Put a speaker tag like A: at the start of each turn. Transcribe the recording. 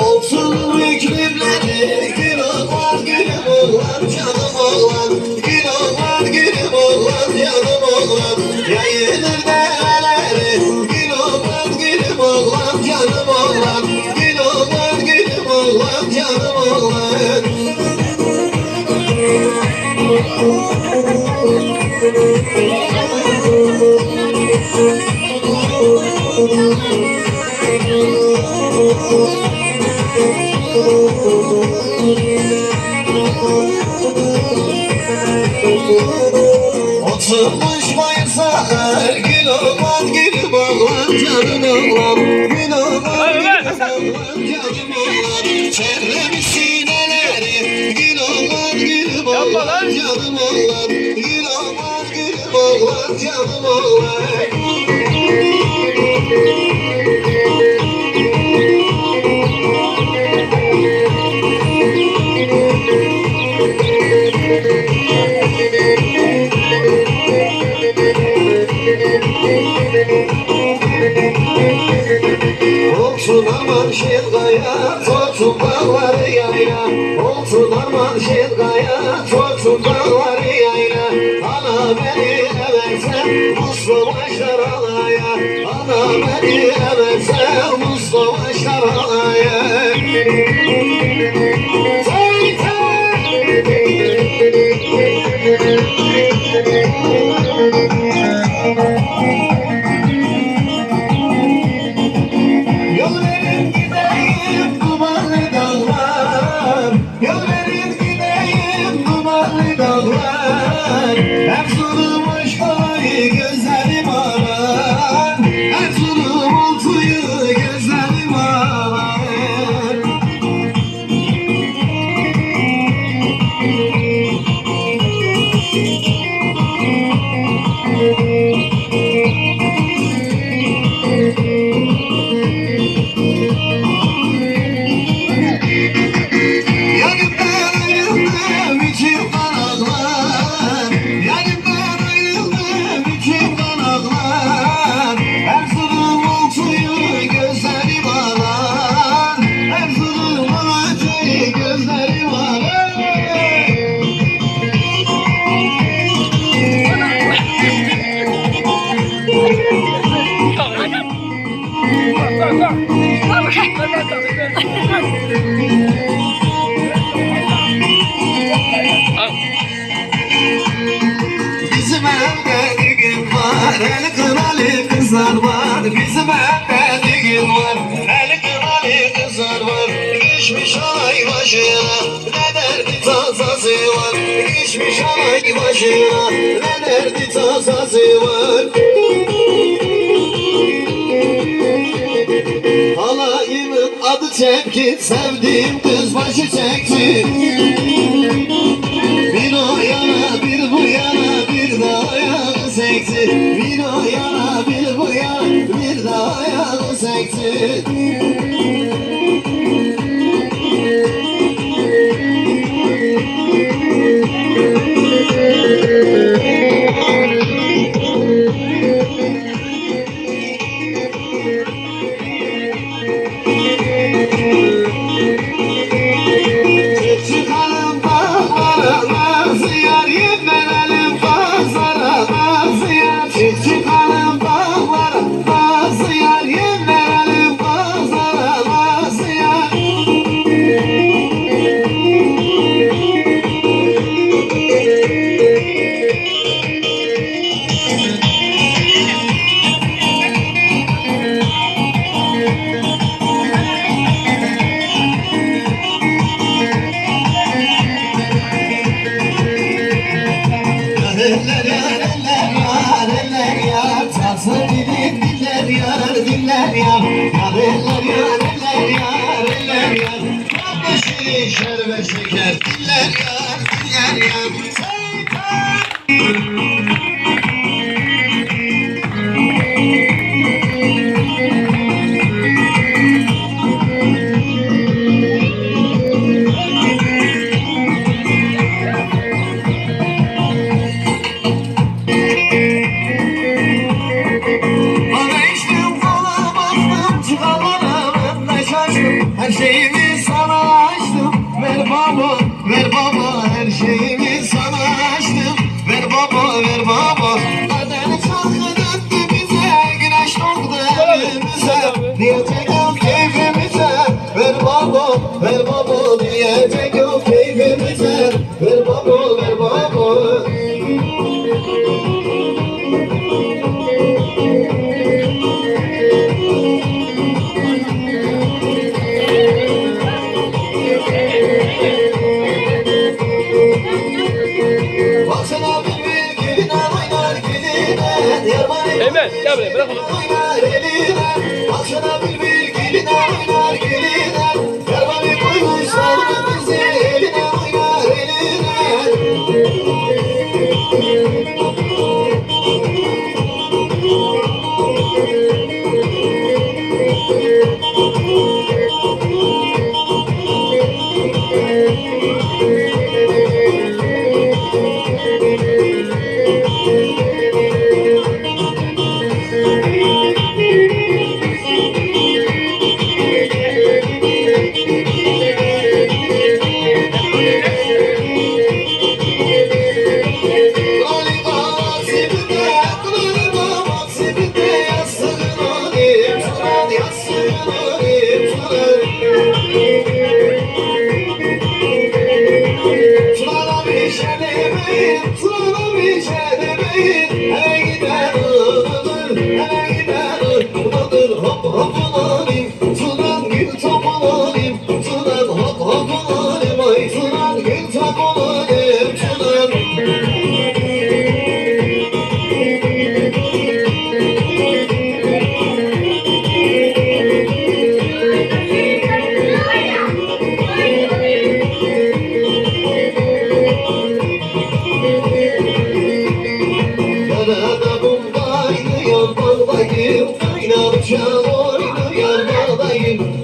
A: Olsun hükümleri Gül oğlan gülüm oğlan Canım oğlan. Gül oğlan gülüm oğlan Canım oğlan. Yayılır dereleri Gül oğlan gülüm oğlan Canım oğlan. Gül oğlan gülüm oğlan Canım oğlan Oturmuş bayırsalar Gül oğlan gülüm oğlan Canım oğlan. Gül oğlan gülüm oğlan Canım oğlan. Çerlemiş sineleri Gül oğlan gülüm oğlan Canım oğlan Oğlan Olsun aman şilgaya, totun dağları yayla Olsun aman şilgaya, You're very Bizim evde düğün var El kınalı kızlar var. Bizim evde düğün var El kınalı kızlar var. Geçmiş ay başına Ne derdi tasası var? Geçmiş ay başına Ne derdi tasası var Çepki Sevdiğim kız başı çekti. Bir o yana bir bu yana bir daha ayağı sekti. Bir o yana bir bu yana bir daha ayağı sekti That's the ver baba. Adını çalkın etti bize Güneş doğdu evimize Niyete
B: gel
A: keyfimize Ver baba ver baba Niyete gel keyfimize. Ver baba ver baba. Baksana bir Gel buraya bırak onu. Başına bir geline Pervane koymuşlar